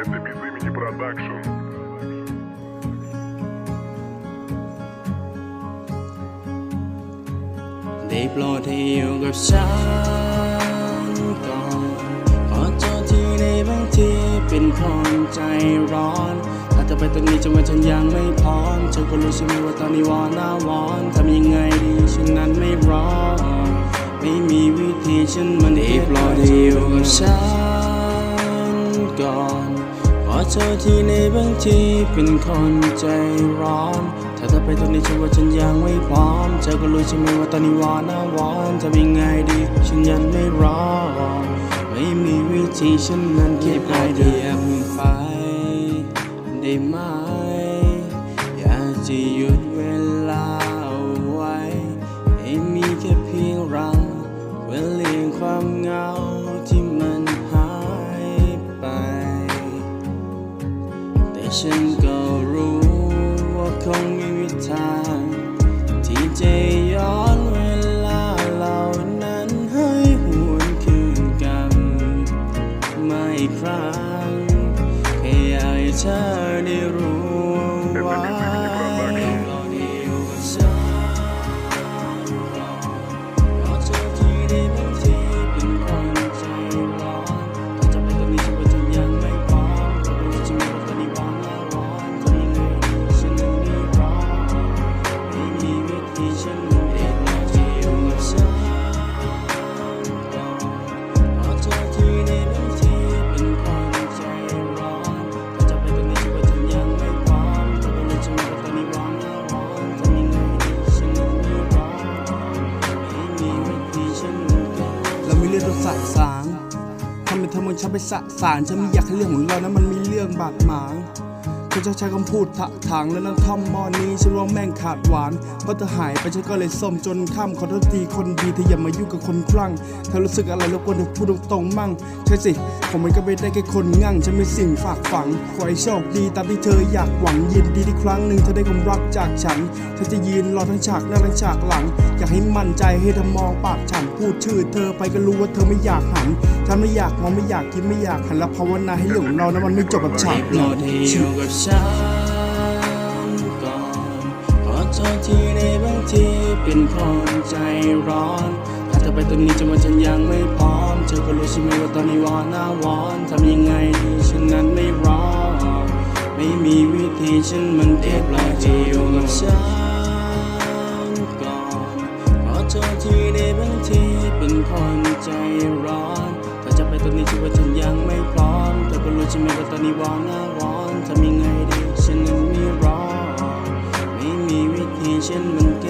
Это без имени продакшн. They blow the young of sun ก่อนขอโทษที่ในบางทีเป็นคนใจร้อนถ้าจะไปตรงนี้จะมาฉันยังไม่พร้อมเธอก็รู้ใช่ไหมว่าตอนนี้วอนหน้าวอนทำยังไงดีฉันนั้นไม่ร้อนไม่มีวิธีฉันมันเอฟรอยให้อยู่กับฉันก่อน เธอที่ในบางทีเป็นคนใจร้อน ถ้าเธอไปตรงนี้ฉันว่าฉันยังไม่พร้อม เธอก็รู้ใช่ไหมว่าตอนนี้วอนาวอนจะเป็นไงดี ฉันยังไม่รอไม่มีวิธีฉันนั้นเก็บไอเดียวพิ่งไป ฉันก็รู้ว่าคงไม่มีทาง ที่จะย้อนเวลาเหล่านั้นให้หวนคืนกัน ไม่ครั้งแค่อยากให้เธอ นทำมันฉันไปสะสารฉันไม่อยากให้เรื่องของเรานั้นมันมีเรื่องบาดหมาง เธอจะใช้คำพูดถะถางและนั่นท่อมหมอนี้ฉันว่าแม่งขาดหวานเพราะเธอหายไปฉันก็เลยส้มจนค่ำขอโทษทีคนดีเธออย่ามายุ่งกับคนคลั่งเธอรู้สึกอะไรรบกวนเธอพูดตรงๆมั่งใช่สิผมมันก็ไม่ได้แค่คนงั่งฉันมีสิ่งฝากฝังขอให้โชคดีตามที่เธออยากหวังยินดีที่ครั้งหนึ่งเธอได้ความรักจากฉันฉันจะยืนรอทั้งฉากหน้าทั้งฉากหลัง อยากให้มั่นใจให้เธอมองปากฉันพูดชื่อ เธอไปก็รู้ว่าเธอไม่อยากหันฉันไม่อยากมองไม่อยากคิดไม่อยากหันแล้วภาวนาให้หลงเรานะมันไม่จบแบบฉากโปรดให้อยู่กัฉันก่อน ขอโทษที่ในบางทีเป็นคนใจร้อนถ้าเธอไปตรงนี้จะว่าฉันยังไม่พร้อม เธอก็รู้ใช่ไหมว่าตอนนี้วอนหน้าวอนทำยังไงดีฉันนั้นไม่รอไม่มีวิธีฉันมันเก็บรอที่อยู่กับฉันก่อนขอโทษที่ในบางทีเป็นคนใจร้อน ถ้าจะไปตรงนี้ฉันว่าฉันยังไม่พร้อม เธอก็รู้ใช่ไหมว่าตอนนี้วอนหน้าวอนทำยังไงดีฉันนั้นไม่รอไม่มีวิธีฉันมันเก็บ